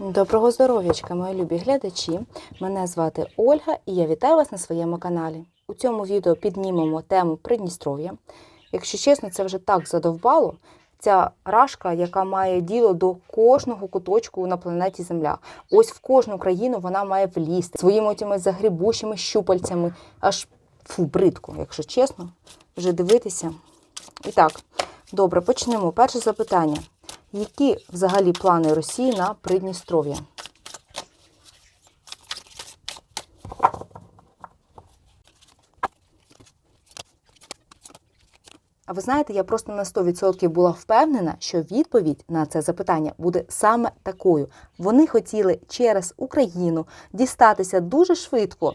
Доброго здоров'ячка, мої любі глядачі! Мене звати Ольга і я вітаю вас на своєму каналі. У цьому відео піднімемо тему Придністров'я. Якщо чесно, це вже так задовбало. Ця рашка, яка має діло до кожного куточку на планеті Земля. Ось в кожну країну вона має влізти своїми цими загрібущими щупальцями. Аж фу, бридко, якщо чесно, вже дивитися. І так, добре, почнемо. Перше запитання. Які взагалі плани Росії на Придністров'я? А ви знаєте, я просто на 100% була впевнена, що відповідь на це запитання буде саме такою. Вони хотіли через Україну дістатися дуже швидко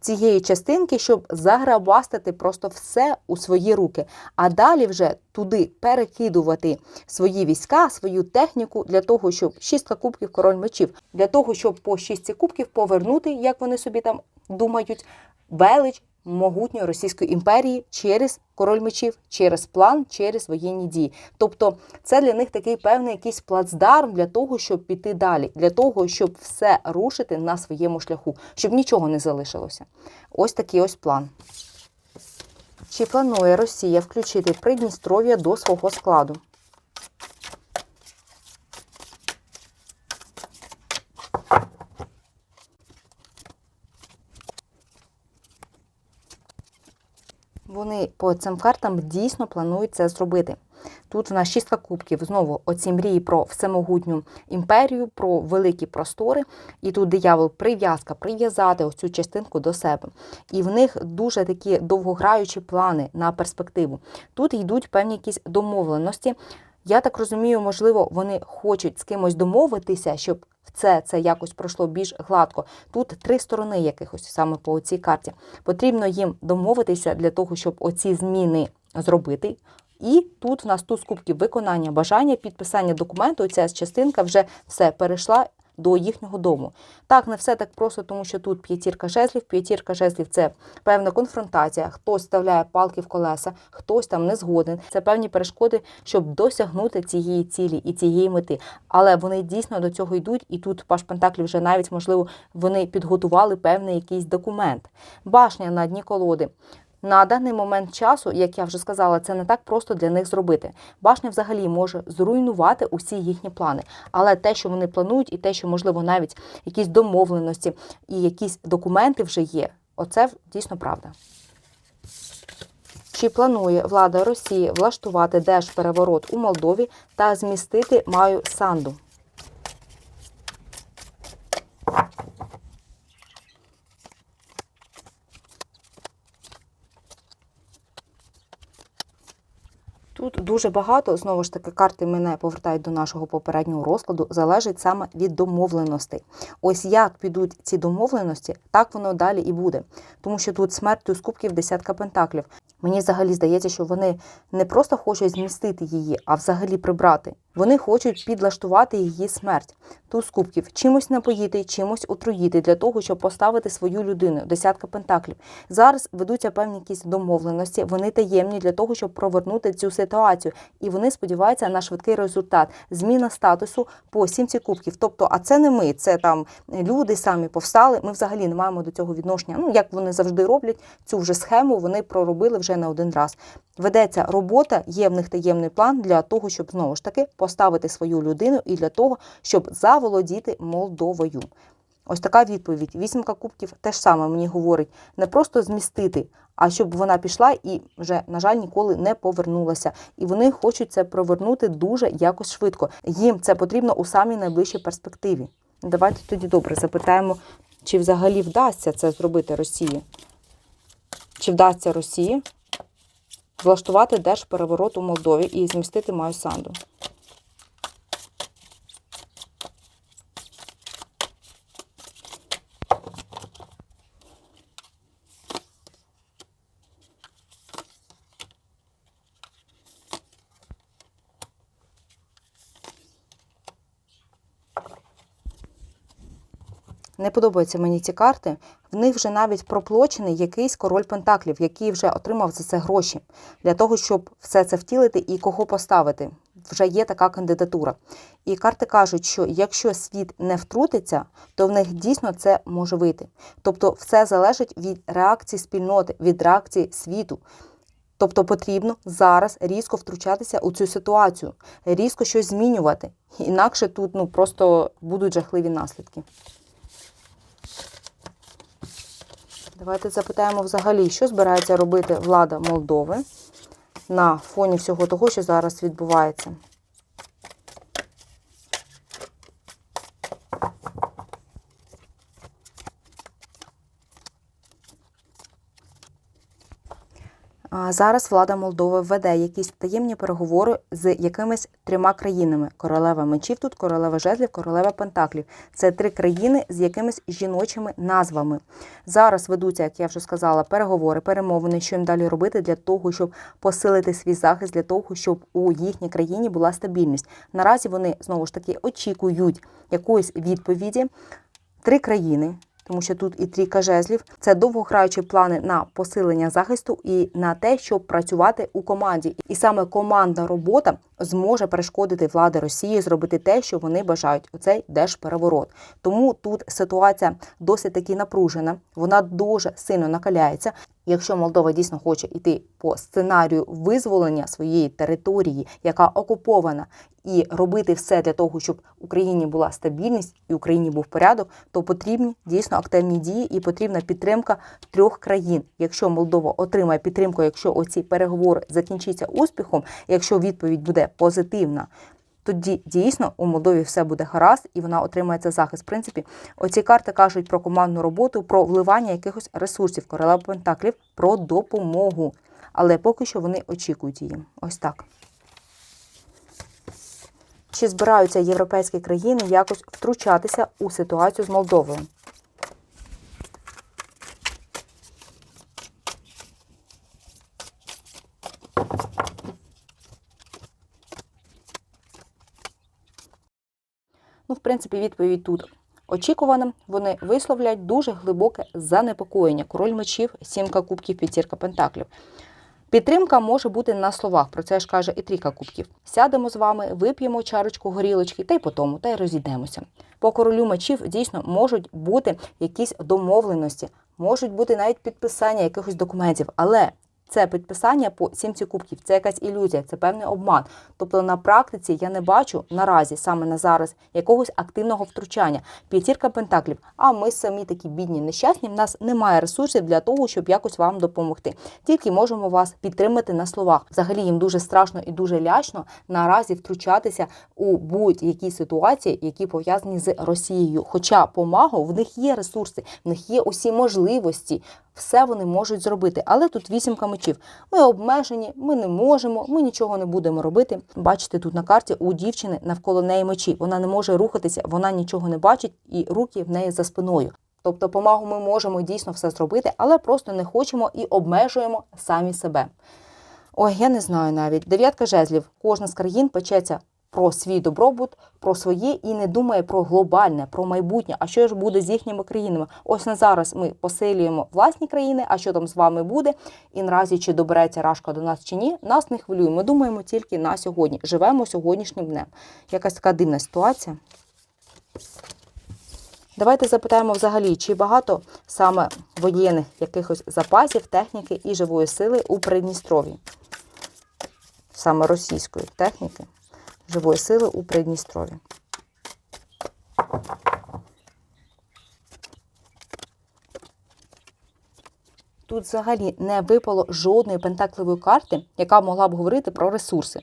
цієї частинки, щоб заграбастити просто все у свої руки, а далі вже туди перекидувати свої війська, свою техніку для того, щоб шістка кубків король мечів, для того, щоб по шістці кубків повернути, як вони собі там думають, велич могутньої Російської імперії через король мечів, через план, через воєнні дії. Тобто це для них такий певний якийсь плацдарм для того, щоб піти далі, для того, щоб все рушити на своєму шляху, щоб нічого не залишилося. Ось такий ось план. Чи планує Росія включити Придністров'я до свого складу? Вони по цим картам дійсно планують це зробити. Тут в нас шістка кубків, знову оці мрії про всемогутню імперію, про великі простори. І тут диявол прив'язка, прив'язати ось цю частинку до себе. І в них дуже такі довгограючі плани на перспективу. Тут йдуть певні якісь домовленості. Я так розумію, можливо, вони хочуть з кимось домовитися, щоб це це якось пройшло більш гладко. Тут три сторони якихось саме по цій карті. Потрібно їм домовитися для того, щоб оці зміни зробити. І тут в нас тут кубків виконання бажання, підписання документу. Ця частинка вже все перейшла до їхнього дому. Так, не все так просто, тому що тут п'ятірка жезлів. П'ятірка жезлів це певна конфронтація. Хтось вставляє палки в колеса, хтось там не згоден. Це певні перешкоди, щоб досягнути цієї цілі і цієї мети. Але вони дійсно до цього йдуть, і тут Паш Пентаклі вже навіть можливо вони підготували певний якийсь документ. Башня на дні колоди. На даний момент часу, як я вже сказала, це не так просто для них зробити. Башня взагалі може зруйнувати усі їхні плани. Але те, що вони планують, і те, що, можливо, навіть якісь домовленості і якісь документи вже є, оце дійсно правда. Чи планує влада Росії влаштувати держпереворот у Молдові та змістити Маю Санду? Тут дуже багато, знову ж таки, карти мене повертають до нашого попереднього розкладу, залежить саме від домовленостей. Ось як підуть ці домовленості, так воно далі і буде. Тому що тут смерть з кубків десятка пентаклів. Мені взагалі здається, що вони не просто хочуть змістити її, а взагалі прибрати. Вони хочуть підлаштувати її смерть. Туз кубків чимось напоїти, чимось отруїти для того, щоб поставити свою людину, десятка пентаклів. Зараз ведуться певні якісь домовленості, вони таємні для того, щоб провернути цю ситуацію. І вони сподіваються на швидкий результат. Зміна статусу по сімці кубків. Тобто, а це не ми, це там люди самі повстали. Ми взагалі не маємо до цього відношення. Ну як вони завжди роблять цю вже схему, вони проробили вже не один раз. Ведеться робота, є в них таємний план для того, щоб знову ж таки поставити свою людину і для того, щоб заволодіти Молдовою. Ось така відповідь. Вісімка кубків теж саме мені говорить не просто змістити, а щоб вона пішла і вже, на жаль, ніколи не повернулася. І вони хочуть це провернути дуже якось швидко. Їм це потрібно у самій найближчій перспективі. Давайте тоді добре запитаємо, чи взагалі вдасться це зробити Росії. Чи вдасться Росії влаштувати держпереворот у Молдові і змістити Маю Санду? Не подобаються мені ці карти. В них вже навіть проплочений якийсь король пентаклів, який вже отримав за це гроші для того, щоб все це втілити і кого поставити. Вже є така кандидатура. І карти кажуть, що якщо світ не втрутиться, то в них дійсно це може вийти. Тобто, все залежить від реакції спільноти, від реакції світу. Тобто потрібно зараз різко втручатися у цю ситуацію, різко щось змінювати. Інакше тут ну просто будуть жахливі наслідки. Давайте запитаємо взагалі, що збирається робити влада Молдови на фоні всього того, що зараз відбувається. Зараз влада Молдови веде якісь таємні переговори з якимись трьома країнами: королева мечів тут, королева жезлів, королева пентаклів. Це три країни з якимись жіночими назвами. Зараз ведуться, як я вже сказала, переговори, перемовини, що їм далі робити для того, щоб посилити свій захист, для того, щоб у їхній країні була стабільність. Наразі вони знову ж таки очікують якоїсь відповіді. Три країни тому що тут і трійка жезлів. Це довгограючі плани на посилення захисту і на те, щоб працювати у команді. І саме командна робота зможе перешкодити влади Росії зробити те, що вони бажають. Оцей держпереворот. Тому тут ситуація досить таки напружена. Вона дуже сильно накаляється. Якщо Молдова дійсно хоче йти по сценарію визволення своєї території, яка окупована, і робити все для того, щоб в Україні була стабільність і в Україні був порядок, то потрібні дійсно активні дії і потрібна підтримка трьох країн. Якщо Молдова отримає підтримку, якщо оці переговори закінчаться успіхом, якщо відповідь буде позитивна. Тоді дійсно у Молдові все буде гаразд і вона отримає цей захист. В принципі, оці карти кажуть про командну роботу, про вливання якихось ресурсів, королева Пентаклів, про допомогу. Але поки що вони очікують її. Ось так. Чи збираються європейські країни якось втручатися у ситуацію з Молдовою? Ну, в принципі, відповідь тут очікувана. Вони висловлять дуже глибоке занепокоєння. Король мечів, сімка кубків, п'ятірка пентаклів. Підтримка може бути на словах, про це ж каже і трійка кубків. Сядемо з вами, вип'ємо чарочку горілочки та й по тому, та й розійдемося. По королю мечів дійсно можуть бути якісь домовленості, можуть бути навіть підписання якихось документів, але це підписання по сімці кубків, це якась ілюзія, це певний обман. Тобто на практиці я не бачу наразі, саме на зараз, якогось активного втручання. П'ятірка пентаклів. А ми самі такі бідні, нещасні. В нас немає ресурсів для того, щоб якось вам допомогти. Тільки можемо вас підтримати на словах. Взагалі їм дуже страшно і дуже лячно наразі втручатися у будь-які ситуації, які пов'язані з Росією. Хоча по магу в них є ресурси, в них є усі можливості. Все вони можуть зробити, але тут вісімка мечів. Ми обмежені, ми не можемо, ми нічого не будемо робити. Бачите, тут на карті у дівчини навколо неї мечі. Вона не може рухатися, вона нічого не бачить, і руки в неї за спиною. Тобто, помагу ми можемо дійсно все зробити, але просто не хочемо і обмежуємо самі себе. Ой, я не знаю навіть. Дев'ятка жезлів. Кожна з країн печеться про свій добробут, про своє і не думає про глобальне, про майбутнє. А що ж буде з їхніми країнами? Ось на зараз ми посилюємо власні країни. А що там з вами буде? І наразі чи добереться рашка до нас чи ні, нас не хвилює. Ми думаємо тільки на сьогодні. Живемо сьогоднішнім днем. Якась така дивна ситуація. Давайте запитаємо взагалі, чи багато саме воєнних якихось запасів, техніки і живої сили у Придністров'ї, саме російської техніки живої сили у Придністрові. Тут взагалі не випало жодної пентакливої карти, яка могла б говорити про ресурси.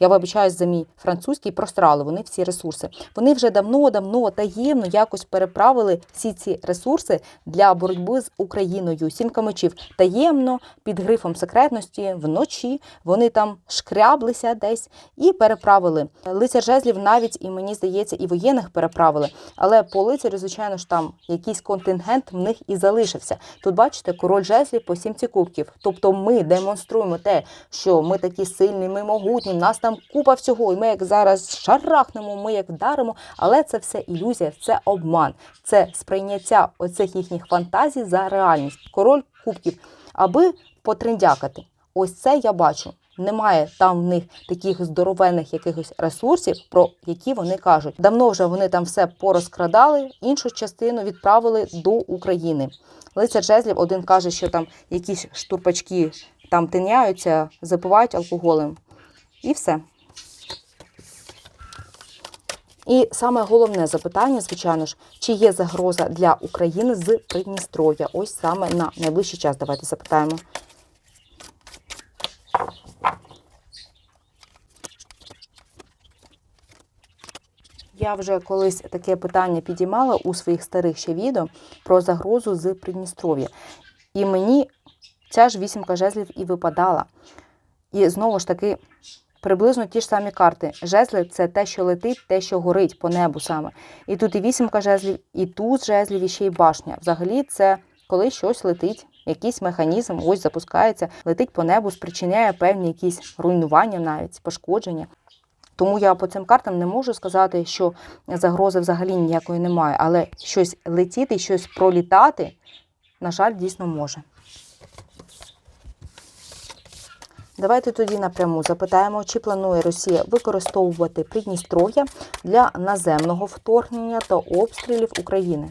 Я вибачаюсь за мій французький прострали. Вони всі ресурси. Вони вже давно-давно таємно якось переправили всі ці ресурси для боротьби з Україною. Сімка мечів таємно під грифом секретності вночі. Вони там шкряблися десь і переправили. Лицар жезлів навіть і мені здається, і воєнних переправили. Але по лицарю, звичайно ж, там якийсь контингент в них і залишився. Тут бачите, король жезлів по сімці кубків. Тобто, ми демонструємо те, що ми такі сильні, ми могутні. Нас там там купа всього, і ми як зараз шарахнемо, ми як вдаримо. Але це все ілюзія, це обман, це сприйняття оцих їхніх фантазій за реальність. Король кубків, аби потриндякати. Ось це я бачу. Немає там в них таких здоровенних якихось ресурсів, про які вони кажуть. Давно вже вони там все порозкрадали, іншу частину відправили до України. Лицар жезлів один каже, що там якісь штурпачки там тиняються, запивають алкоголем. І все. І саме головне запитання, звичайно ж, чи є загроза для України з Придністров'я? Ось саме на найближчий час. Давайте запитаємо. Я вже колись таке питання підіймала у своїх старих ще відео про загрозу з Придністров'я. І мені ця ж вісімка жезлів і випадала. І знову ж таки, приблизно ті ж самі карти. Жезли це те, що летить, те, що горить по небу саме. І тут і вісімка жезлів, і туз жезлів, і ще й башня. Взагалі, це коли щось летить, якийсь механізм ось запускається, летить по небу, спричиняє певні якісь руйнування, навіть пошкодження. Тому я по цим картам не можу сказати, що загрози взагалі ніякої немає, але щось летіти, щось пролітати, на жаль, дійсно може. Давайте тоді напряму запитаємо, чи планує Росія використовувати Придністров'я для наземного вторгнення та обстрілів України.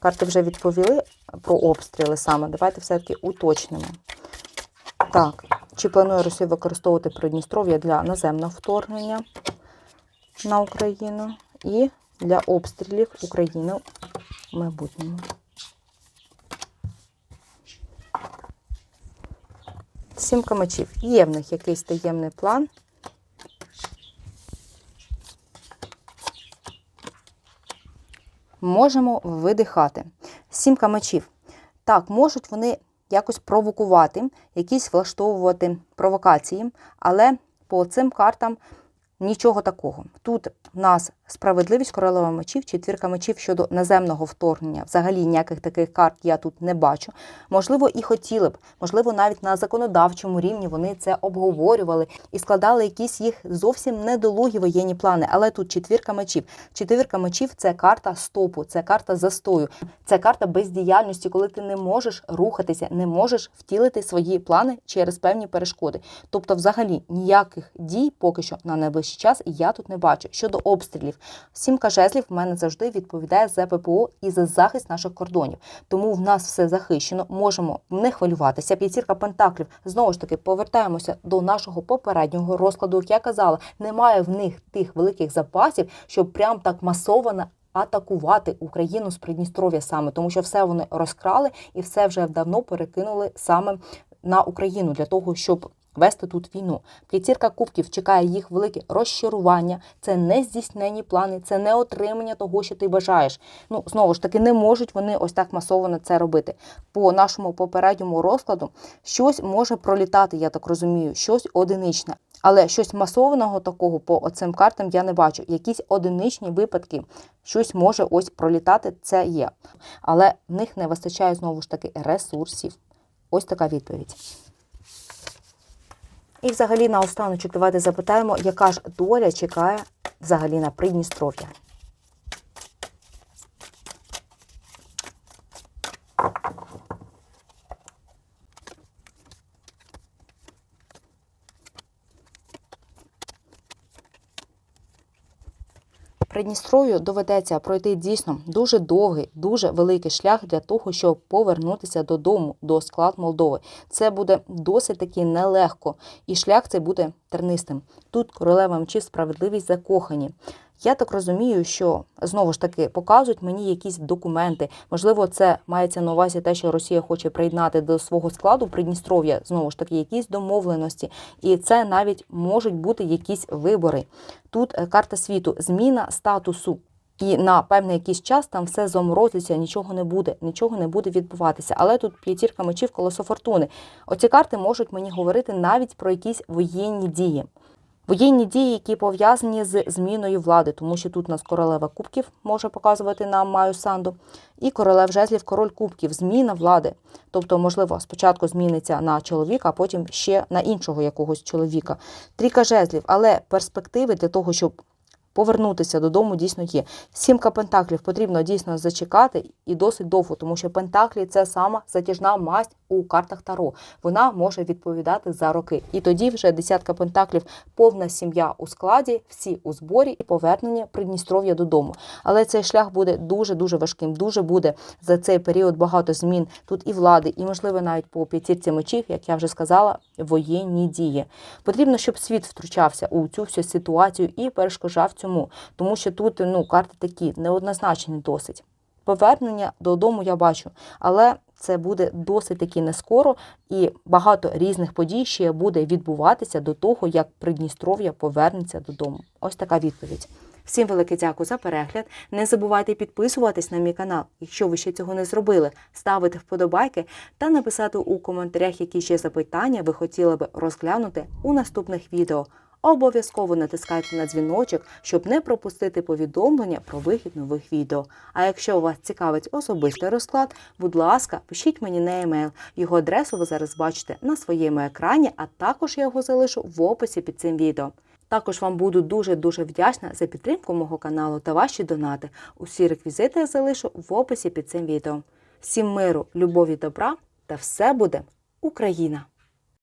Карти вже відповіли про обстріли саме. Давайте все-таки уточнимо. Так, чи планує Росія використовувати Придністров'я для наземного вторгнення на Україну і для обстрілів України в майбутньому? Сімка камачів. Є в них якийсь таємний план. Можемо видихати. Сім камачів. Так, можуть вони якось провокувати, якісь влаштовувати провокації, але по цим картам нічого такого. Тут в нас справедливість королева мечів, четвірка мечів щодо наземного вторгнення. Взагалі ніяких таких карт я тут не бачу. Можливо, і хотіли б, можливо, навіть на законодавчому рівні вони це обговорювали і складали якісь їх зовсім недолугі воєнні плани. Але тут четвірка мечів. Четвірка мечів це карта стопу, це карта застою, це карта бездіяльності, коли ти не можеш рухатися, не можеш втілити свої плани через певні перешкоди. Тобто, взагалі, ніяких дій поки що на найближчий час я тут не бачу. Щодо обстрілів, сімка жезлів в мене завжди відповідає за ППО і за захист наших кордонів. Тому в нас все захищено, можемо не хвилюватися. П'ятірка пентаклів знову ж таки повертаємося до нашого попереднього розкладу. Як я казала, немає в них тих великих запасів, щоб прям так масово атакувати Україну з Придністров'я саме, тому що все вони розкрали і все вже давно перекинули саме на Україну для того, щоб вести тут війну. П'ятірка кубків чекає їх велике розчарування. Це не здійснені плани, це не отримання того, що ти бажаєш. Ну знову ж таки, не можуть вони ось так масово це робити. По нашому попередньому розкладу щось може пролітати, я так розумію, щось одиничне. Але щось масованого такого по оцим картам я не бачу. Якісь одиничні випадки, щось може ось пролітати, це є. Але в них не вистачає знову ж таки ресурсів. Ось така відповідь. І взагалі наостаночок давайте запитаємо, яка ж доля чекає взагалі на Придністров'я. Придністров'ю доведеться пройти дійсно дуже довгий, дуже великий шлях для того, щоб повернутися додому, до склад Молдови. Це буде досить таки нелегко, і шлях цей буде тернистим. Тут королева мчів справедливість закохані. Я так розумію, що знову ж таки показують мені якісь документи. Можливо, це мається на увазі те, що Росія хоче приєднати до свого складу Придністров'я, знову ж таки, якісь домовленості, і це навіть можуть бути якісь вибори. Тут е, карта світу, зміна статусу. І на певний якийсь час там все заморозиться, нічого не буде, нічого не буде відбуватися. Але тут п'ятірка мечів, колесо фортуни. Оці карти можуть мені говорити навіть про якісь воєнні дії. Воєнні дії, які пов'язані з зміною влади, тому що тут у нас королева кубків може показувати нам Маю Санду, і королев жезлів, король кубків, зміна влади. Тобто, можливо, спочатку зміниться на чоловіка, а потім ще на іншого якогось чоловіка. Трійка жезлів, але перспективи для того, щоб повернутися додому, дійсно є. Сімка пентаклів потрібно дійсно зачекати і досить довго, тому що пентаклі це сама затяжна масть у картах Таро. Вона може відповідати за роки. І тоді вже десятка пентаклів, повна сім'я у складі, всі у зборі і повернення Придністров'я додому. Але цей шлях буде дуже дуже важким. Дуже буде за цей період багато змін тут і влади, і можливо навіть по п'ятірці мечів, як я вже сказала, воєнні дії. Потрібно, щоб світ втручався у цю всю ситуацію і перешкоджав цьому, тому що тут ну карти такі неоднозначні досить. Повернення додому я бачу, але це буде досить таки не скоро, і багато різних подій ще буде відбуватися до того, як Придністров'я повернеться додому. Ось така відповідь. Всім велике дякую за перегляд. Не забувайте підписуватись на мій канал, якщо ви ще цього не зробили, ставити вподобайки та написати у коментарях, які ще запитання ви хотіли би розглянути у наступних відео. Обов'язково натискайте на дзвіночок, щоб не пропустити повідомлення про вихід нових відео. А якщо вас цікавить особистий розклад, будь ласка, пишіть мені на емейл. Його адресу ви зараз бачите на своєму екрані, а також я його залишу в описі під цим відео. Також вам буду дуже-дуже вдячна за підтримку мого каналу та ваші донати. Усі реквізити я залишу в описі під цим відео. Всім миру, любові, добра та все буде Україна!